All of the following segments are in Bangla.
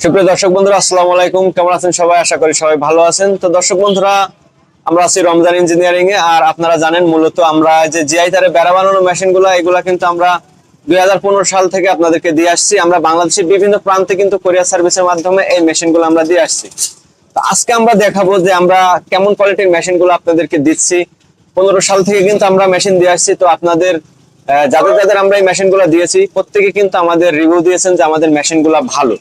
সুপ্রিয় দর্শক বন্ধুরা, আসসালামু আলাইকুম। কেমন আছেন সবাই? আশা করি সবাই ভালো আছেন। তো দর্শক বন্ধুরা, আমরা আছি রমজান ইঞ্জিনিয়ারিং এ, আর আপনারা জানেন মূলত আমরা যে জিআই তারে বেড়া বানানো মেশিনগুলা এগুলা কিন্তু আমরা দুই সাল থেকে আপনাদেরকে দিয়ে আসছি। আমরা বাংলাদেশের বিভিন্ন প্রান্তে কিন্তু কোরিয়ার সার্ভিসের মাধ্যমে এই মেশিনগুলো আমরা দিয়ে আসছি। তো আজকে আমরা দেখাবো যে আমরা কেমন কোয়ালিটির মেশিনগুলো আপনাদেরকে দিচ্ছি। পনেরো সাল থেকে কিন্তু আমরা মেশিন দিয়ে আসছি। তো আপনাদের যাদের যাদের আমরা এই মেশিনগুলো দিয়েছি, প্রত্যেকে কিন্তু আমাদের রিভিউ দিয়েছেন যে আমাদের মেশিনগুলা ভালো।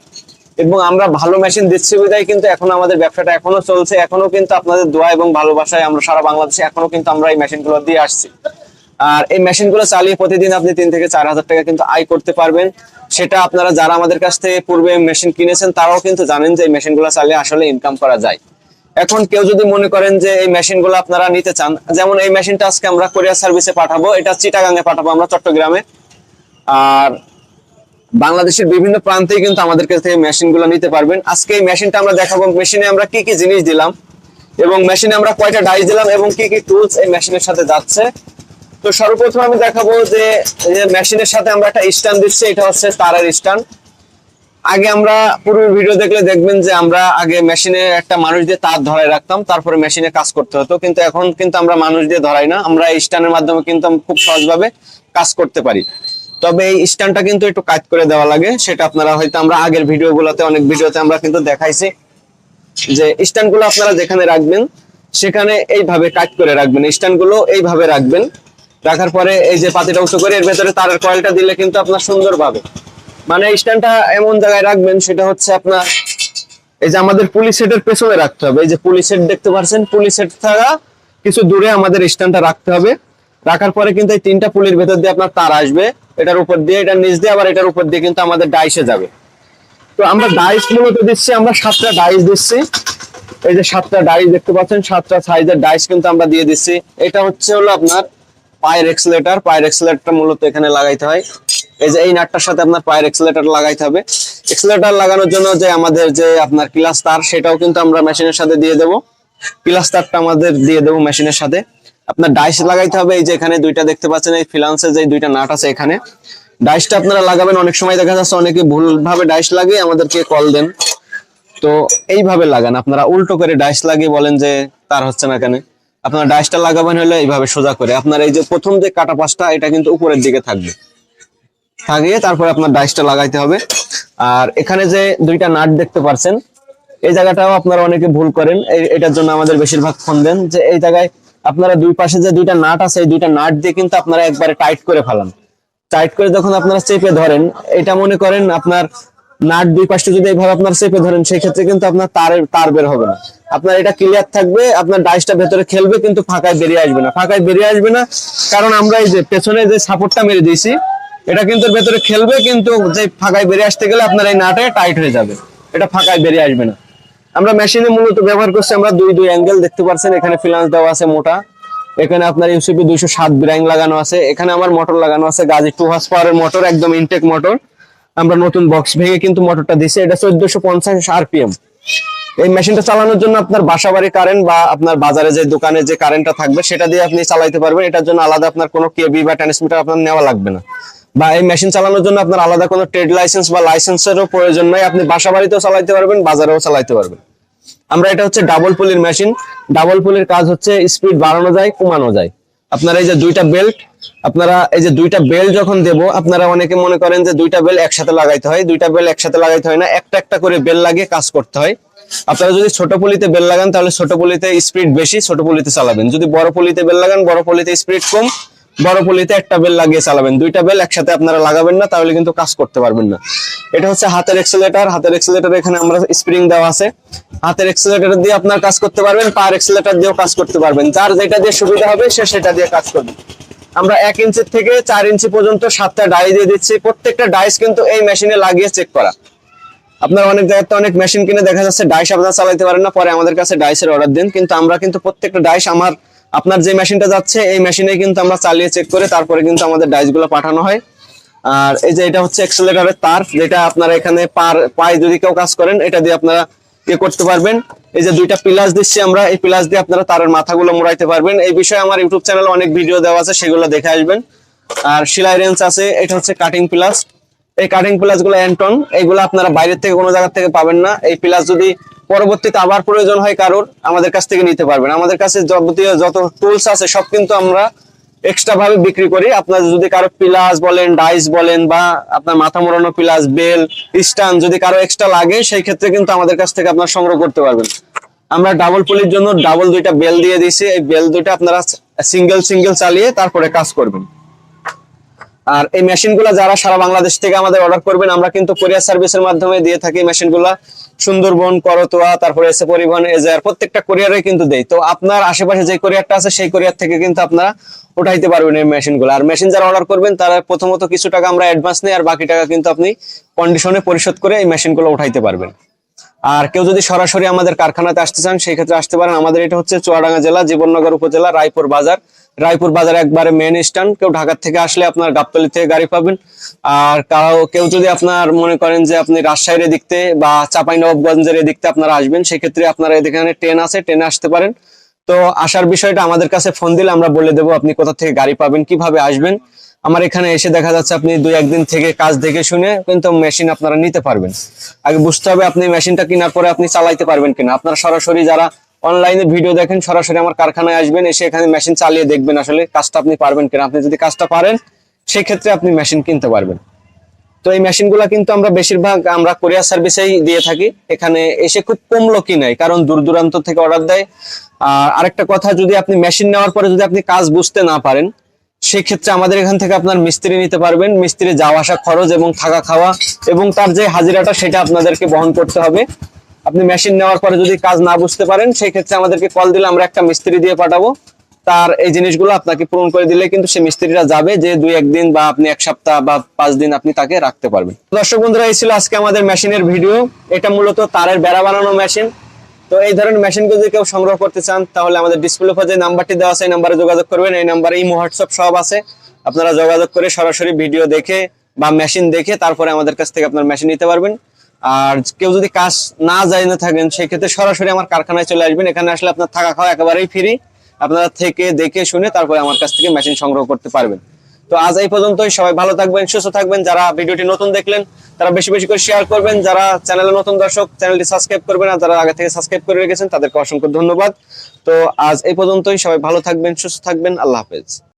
এবং আমরা ভালো মেশিন দিচ্ছি বিদায় কিন্তু এখন আমাদের ব্যবসাটা এখনও চলছে। এখনও কিন্তু আপনাদের দোয়া এবং ভালোবাসায় আমরা সারা বাংলাদেশে এখনও কিন্তু আমরা এই মেশিনগুলো দিয়ে আসছি। আর এই মেশিনগুলো চালিয়ে প্রতিদিন আপনি তিন থেকে চার হাজার টাকা কিন্তু আয় করতে পারবেন। সেটা আপনারা যারা আমাদের কাছ থেকে পূর্বে মেশিন কিনেছেন, তারাও কিন্তু জানেন যে এই মেশিনগুলো চালিয়ে আসলে ইনকাম করা যায়। এখন কেউ যদি মনে করেন যে এই মেশিনগুলো আপনারা নিতে চান, যেমন এই মেশিনটা আজকে আমরা কোরিয়ার সার্ভিসে পাঠাবো, এটা চিটাগাঙ্গে পাঠাবো আমরা চট্টগ্রামে। আর বাংলাদেশের বিভিন্ন প্রান্তে কিন্তু আমাদের কাছ থেকে মেশিনগুলো নিতে পারবেন। আজকে এই মেশিনটা আমরা দেখাবো মেশিনে আমরা কি কি জিনিস দিলাম এবং মেশিনে আমরা কয়টা ডাইস দিলাম এবং কি কি টুলস এই মেশিনের সাথে যাচ্ছে। তো সর্বপ্রথম আমি দেখাবো যে মেশিনের সাথে আমরা একটা স্ট্যান্ড দিচ্ছি, এটা হচ্ছে তারের স্ট্যান্ড আগে আমরা পুরো ভিডিও দেখলে দেখবেন যে আমরা আগে মেশিনে একটা মানুষ দিয়ে তার ধরাই রাখতাম, তারপরে মেশিনে কাজ করতে হতো। কিন্তু এখন কিন্তু আমরা মানুষ দিয়ে ধরাই না, আমরা স্ট্যান্ডের মাধ্যমে কিন্তু খুব সহজভাবে কাজ করতে পারি। তবে এই স্ট্যান্ডটা কিন্তু একটু কাজ করে দেওয়া লাগে, সেটা আপনারা হয়তো আমরা আগের ভিডিওগুলোতে, অনেক ভিডিওতে আমরা কিন্তু দেখাইছি। যে স্ট্যান্ডগুলো আপনারা যেখানে রাখবেন, সেখানে এইভাবে কাট করে রাখবেন। স্ট্যান্ডগুলো এইভাবে রাখবেন। রাখার পরে এই যে পাতিটা উঁচু করে, এর ভেতরে তারের কয়েলটা দিলে কিন্তু আপনার সুন্দরভাবে মানে স্ট্যান্ডটা এমন জায়গায় রাখবেন, সেটা হচ্ছে আপনার এই যে আমাদের পুলিশ সেটের পেছনে রাখতে হবে। এই যে পুলিশ সেট দেখতে পাচ্ছেন পুলিশ সেট থাকা কিছু দূরে আমাদের স্ট্যান্ডটা রাখতে হবে। রাখার পরে কিন্তু এই তিনটা পুলির ভেতর দিয়ে আপনার তার আসবে। এটার উপর দিয়ে এটার নিচ দিয়ে, আবার এটার উপর দিয়ে কিন্তু আমাদের ডাইসে যাবে। তো আমরা ডাইস মূলত দিচ্ছি, আমরা সাতটা ডাইস দিচ্ছি। এই যে সাতটা ডাইস দেখতে পাচ্ছেন, সাতটা সাইজের ডাইস কিন্তু আমরা দিয়ে দিচ্ছি। এটা হচ্ছে হলো আপনার পায়ের এক্সেলেটার পায়ের এক্সেলেটারটা মূলত এখানে লাগাইতে হয়। এই যে এই নাটটার সাথে আপনার পায়ের এক্সেলেটার লাগাইতে হবে। এক্সেলেটার লাগানোর জন্য যে আমাদের যে আপনার ক্লাস তার সেটাও কিন্তু আমরা মেশিনের সাথে দিয়ে দেবো। ক্লাস তারটা আমাদের দিয়ে দেবো মেশিনের সাথে। আপনার ডাইস লাগাইতে হবে, এই যে এখানে দুইটা দেখতে পাচ্ছেন, এই ফিলান্সের যে দুইটা নাট আছে এখানে। ডাইসটা আপনারা লাগাবেন, অনেক সময় দেখা যাচ্ছে অনেকে ভুলভাবে ডাইস লাগিয়ে আমাদেরকে কল দেন। তো এইভাবে লাগান, আপনারা উল্টো করে ডাইস লাগিয়ে বলেন যে তার হচ্ছে না কেন। আপনারা ডাইসটা লাগাবেন হলে এইভাবে সোজা করে। আপনার এই যে প্রথম যে কাটা পাশটা, এটা কিন্তু উপরের দিকে থাকবে। থাকিয়ে তারপরে আপনার ডাইসটা লাগাইতে হবে। আর এখানে যে দুইটা নাট দেখতে পাচ্ছেন, এই জায়গাটাও আপনারা অনেকে ভুল করেন। এটার জন্য আমাদের বেশিরভাগ ফোন দেন যে এই জায়গায় আপনারা দুই পাশে যে দুইটা নাট আছে, এই দুইটা নাট দিয়ে কিন্তু আপনারা একবারে টাইট করে ফেলান। টাইট করে যখন আপনারা চেপে ধরেন, এটা মনে করেন আপনার নাট দুই পাশে যদি এইভাবে আপনার চেপে ধরেন সেই ক্ষেত্রে কিন্তু আপনার তারের, তার বের হবে না। আপনার এটা ক্লিয়ার থাকবে, আপনার ডাইসটা ভেতরে খেলবে, কিন্তু ফাঁকায় বেরিয়ে আসবে না। ফাঁকায় বেরিয়ে আসবে না, কারণ আমরা এই যে পেছনে যে সাপোর্টটা মেরে দিয়েছি, এটা কিন্তু ভেতরে খেলবে, কিন্তু যে ফাঁকায় বেরিয়ে আসতে গেলে আপনার এই নাটে টাইট হয়ে যাবে। এটা ফাঁকায় বেরিয়ে আসবে না। আমরা মেশিনে মূলত ব্যবহার করছি, আমরা দুই দুই অ্যাঙ্গেল দেখতে পাচ্ছেন এখানে ফিলান্স দেওয়া আছে মোটা। এখানে আপনার ইউসিপি দুইশো সাত ব্র্যাং লাগানো আছে। এখানে আমার মোটর লাগানো আছে, গাজি টু হার্স পাওয়ারের মোটর একদম ইনটেক মোটর আমরা নতুন বক্স ভেঙে কিন্তু মোটরটা দিছি, এটা চোদ্দশো পঞ্চাশ আরপিএম এই মেশিনটা চালানোর জন্য আপনার বাসা বাড়ি কারেন্ট বা আপনার বাজারে যে দোকানে যে কারেন্টটা থাকবে, সেটা দিয়ে আপনি চালাইতে পারবেন। এটার জন্য আলাদা আপনার কোনো কেবি বা ট্রান্সমিটার আপনার নেওয়া লাগবে না। বা এই মেশিন চালানোর জন্য আপনার আলাদা কোনো ট্রেড লাইসেন্স বা লাইসেন্সেরও প্রয়োজন নাই। আপনি বাসা বাড়িতেও চালাইতে পারবেন, বাজারেও চালাইতে পারবেন। আমরা এটা হচ্ছে ডাবল পুলির মেশিন ডাবল পুলির কাজ হচ্ছে স্পিড বাড়ানো যায়, কমানো যায়। আপনারা এই যে দুইটা বেল্ট আপনারা এই যে দুইটা বেল্ট যখন দেব, আপনারা অনেকে মনে করেন যে দুইটা বেল একসাথে লাগাইতে হয়। দুইটা বেল একসাথে লাগাইতে হয় না, একটা একটা করে বেল লাগিয়ে কাজ করতে হয়। আপনারা যদি ছোট পুলিতে বেল লাগান, তাহলে ছোট পুলিতে স্পিড বেশি, ছোট পুলিতে চালাবেন। যদি বড় পুলিতে বেল লাগান, বড় পুলিতে স্পিড কম। বড় পুলিতে একটা বেল লাগিয়ে চালাবেন। দুইটা বেল একসাথে আপনারা লাগাবেন না, তাহলে কিন্তু কাজ করতে পারবেন না। এটা হচ্ছে হাতের এক্সেলেটার হাতের এক্সেলেটার এখানে আমরা স্প্রিং দেওয়া আছে। হাতের এক্সেলেটার দিয়ে আপনার কাজ করতে পারবেন, পার এক্সেলেটার দিয়েও কাজ করতে পারবেন। যার যেটা দিয়ে সুবিধা হবে, সে সেটা দিয়ে কাজ করবে। আমরা এক ইঞ্চি থেকে চার ইঞ্চি পর্যন্ত সাতটা ডাই দিয়ে দিচ্ছি। প্রত্যেকটা ডাইস কিন্তু এই মেশিনে লাগিয়ে চেক করা। আপনার অনেক জায়গায় তো অনেক মেশিন কিনে দেখা যাচ্ছে ডাইস আপনারা চালাইতে পারেন না, পরে আমাদের কাছে ডাইসের অর্ডার দিন। কিন্তু আমরা কিন্তু প্রত্যেকটা ডাইস আমার আপনার যে মেশিনটা যাচ্ছে, এই মেশিনে কিন্তু আমরা চালিয়ে চেক করে তারপরে কিন্তু আমাদের ডাইসগুলো পাঠানো হয়। আর এই যে এটা হচ্ছে এক্সেলেটারের তার, যেটা আপনারা এখানে পার পায়ে যদি কেউ কাজ করেন, এটা দিয়ে আপনারা ইয়ে করতে পারবেন। এই যে দুইটা পিলাস দিচ্ছি আমরা, এই পিলাস দিয়ে আপনারা তারের মাথাগুলো মোড়াইতে পারবেন। এই বিষয়ে আমার ইউটিউব চ্যানেলে অনেক ভিডিও দেওয়া আছে, সেগুলো দেখে আসবেন। আর সেলাই রেঞ্জ আছে, এটা হচ্ছে কাটিং প্লাস এই কাটিং প্লাসগুলো অ্যান্টন এইগুলো আপনারা বাইরের থেকে কোনো জায়গা থেকে পাবেন না। এই প্লাস যদি পরবর্তীতে আবার প্রয়োজন হয় কারোর, আমাদের কাছ থেকে নিতে পারবেন। আমাদের কাছে যাবতীয় যত টুলস আছে, সব কিন্তু আমরা এক্সট্রা ভাবে বিক্রি করি। আপনার যদি কারও পিলাস বলেন ডাইস বলেন বা আপনার মাথা মোড়ানো পিলাস বেল স্টান যদি কারও এক্সট্রা লাগে, সেই ক্ষেত্রে কিন্তু আমাদের কাছ থেকে আপনার সংগ্রহ করতে পারবেন। আমরা ডাবল পুলির জন্য ডাবল দুইটা বেল দিয়ে দিয়েছি। এই বেল দুইটা আপনারা সিঙ্গেল সিঙ্গেল চালিয়ে তারপরে কাজ করবেন। আর এই মেশিনগুলো যারা সারা বাংলাদেশ থেকে আমাদের অর্ডার করবেন, আমরা কিন্তু কোরিয়ার সার্ভিসের মাধ্যমে দিয়ে থাকি মেশিনগুলো সুন্দরবন, করতোয়া, তারপরে এসে পরিবহন এজার প্রত্যেকটা কোরিয়ারে কিন্তু দেই তো আপনার আশেপাশে যে কোরিয়ারটা আছে, সেই কোরিয়ার থেকে কিন্তু আপনারা উঠাইতে পারবেন এই মেশিনগুলো। আর মেশিন যারা অর্ডার করবেন, তারা প্রথমত কিছু টাকা আমরা অ্যাডভান্স নেই, আর বাকি টাকা কিন্তু আপনি কন্ডিশনে পরিশোধ করে এই মেশিনগুলো উঠাইতে পারবেন। আর কেউ যদি সরাসরি আমাদের কারখানাতে আসতে চান, সেই ক্ষেত্রে আসতে পারেন। আমাদের এটা হচ্ছে চুয়াডাঙ্গা জেলা, জীবননগর উপজেলা, রায়পুর বাজার। রায়পুর বাজার একবারে মেন স্ট্যান্ড কেউ ঢাকার থেকে আসলে আপনার গাবতলি থেকে গাড়ি পাবেন। আর কাউ কেউ যদি আপনার মনে করেন যে আপনি রাজশাহীর দিকতে বা চাঁপাইনবাবগঞ্জের দিকতে আপনারা আসবেন, সেক্ষেত্রে আপনারা এখানে ট্রেন আছে ট্রেনে আসতে পারেন। তো আসার বিষয়টা আমাদের কাছে ফোন দিলে আমরা বলে দেবো আপনি কোথা থেকে গাড়ি পাবেন, কীভাবে আসবেন। আমার এখানে এসে দেখা যাচ্ছে আপনি দুই, একদিন থেকে কাজ দেখে শুনে কিন্তু মেশিন আপনারা নিতে পারবেন। আগে বুঝতে হবে আপনি মেশিনটা কেনার পরে আপনি চালাইতে পারবেন কিনা। আপনারা সরাসরি যারা অনলাইনে ভিডিও দেখেন, সরাসরি আমার কারখানায় আসবেন, এসে এখানে মেশিন চালিয়ে দেখবেন আসলে কাজটা আপনি পারবেন কিনা। আপনি যদি কাজটা পারেন, সেক্ষেত্রে আপনি মেশিন কিনতে পারবেন। তো এই মেশিনগুলো কিন্তু আমরা বেশিরভাগ আমরা কোরিয়ার সার্ভিসেই দিয়ে থাকি। এখানে এসে খুব কম লোকই নেয়, কারণ দূর দূরান্ত থেকে অর্ডার দেয়। আর আরেকটা কথা, যদি আপনি মেশিন নেওয়ার পরে যদি আপনি কাজ বুঝতে না পারেন, সেক্ষেত্রে আমাদের এখান থেকে আপনার মিস্ত্রি নিতে পারবেন। মিস্ত্রি যাওয়া আসা খরচ এবং থাকা খাওয়া এবং তার যে হাজিরাটা, সেটা আপনাদেরকে বহন করতে হবে। আপনি মেশিন নেওয়ার পরে যদি কাজ না বুঝতে পারেন সেই ক্ষেত্রে আমাদেরকে কল দিলে আমরা একটা মিস্ত্রি দিয়ে পাঠাবো। তার এই জিনিসগুলো আপনাকে পূরণ করে দিলে কিন্তু সে মিস্ত্রিরা যাবে যে দুই একদিন বা আপনি এক সপ্তাহ বা পাঁচ দিন আপনি তাকে রাখতে পারবেন। দর্শক বন্ধুরা, এই ছিল আজকে আমাদের মেশিনের ভিডিও এটা মূলত তারের বেড়া বানানো মেশিন তো এই ধরনের মেশিন যদি কেউ সংগ্রহ করতে চান, তাহলে আমাদের ডিসপ্লে যে নাম্বারটি দেওয়া আছে, এই নাম্বারে যোগাযোগ করবেন। এই নাম্বারে এই হোয়াটসঅ্যাপ সব আছে। আপনারা যোগাযোগ করে সরাসরি ভিডিও দেখে বা মেশিন দেখে তারপরে আমাদের কাছ থেকে আপনার মেশিন নিতে পারবেন। আর কেউ যদি কাজ না যায় না থাকেন, সেক্ষেত্রে সরাসরি আমার কারখানায় চলে আসবেন। এখানে আসলে আপনার থাকা খাওয়া একেবারেই ফ্রি আপনারা থেকে দেখে শুনে তারপরে আমার কাছ থেকে মেশিন সংগ্রহ করতে পারবেন। তো আজ এই পর্যন্তই। সবাই ভালো থাকবেন, সুস্থ থাকবেন। যারা ভিডিওটি নতুন দেখলেন, তারা বেশি বেশি করে শেয়ার করবেন। যারা চ্যানেলে নতুন দর্শক চ্যানেলটি সাবস্ক্রাইব করবেন। আর যারা আগে থেকে সাবস্ক্রাইব করে রেখেছেন, তাদেরকে অসংখ্য ধন্যবাদ। তো আজ এই পর্যন্তই। সবাই ভালো থাকবেন, সুস্থ থাকবেন। আল্লাহ হাফেজ।